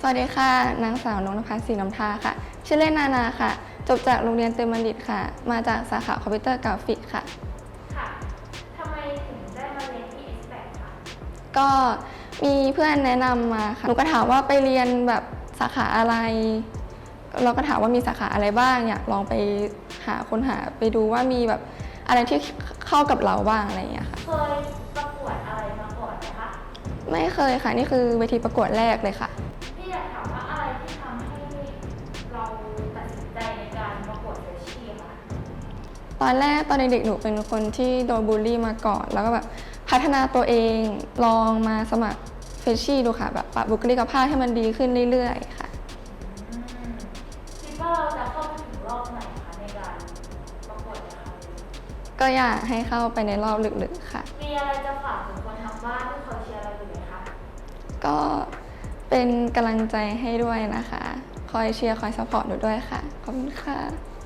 สวัสดีค่ะ นางสาวนงนภัสศรีน้ำทาค่ะ ชื่อเล่นนานาค่ะ จบจากโรงเรียนเตรียมบัณฑิตค่ะ มาจากสาขาคอมพิวเตอร์กราฟิกค่ะ ค่ะทำไมถึงได้มาเรียนที่ s อ c คะ ก็มีเพื่อนแนะนำมาค่ะ หนูก็ถามว่าไปเรียนแบบสาขาอะไร เราก็ถามว่ามีสาขาอะไรบ้าง อยากลองไปหาค้นหาไปดูว่ามีแบบอะไรที่เข้ากับเราบ้างอะไรอย่างเงี้ยค่ะ เคยประกวดอะไรมาก่อนไหมคะ ไม่เคยค่ะ นี่คือเวทีประกวดแรกเลยค่ะ ตัดสินใจในการประกวดเฟรชชี่คะตอนแรกตอนเด็กๆหนูเป็นคนที่โดนบูลลี่มาก่อน แล้วก็แบบพัฒนาตัวเองลองมาสมัครเฟชชี่ดูค่ะแบบปรับบุคลิกภาพให้มันดีขึ้นเรื่อยๆค่ะ อืมคิดว่าเราจะเข้าไปถึงรอบไหนคะในการประกวดในครั้งนี้ก็อยากให้เข้าไปในรอบลึกๆค่ะ มีอะไรจะฝากถึงคนทางบ้านที่เขาเชียร์เราอยู่ไหมคะ ก็เป็นกำลังใจให้ด้วยนะคะ คอยเชียร์คอยซัพพอร์ตหนูด้วยค่ะ ขอบคุณค่ะ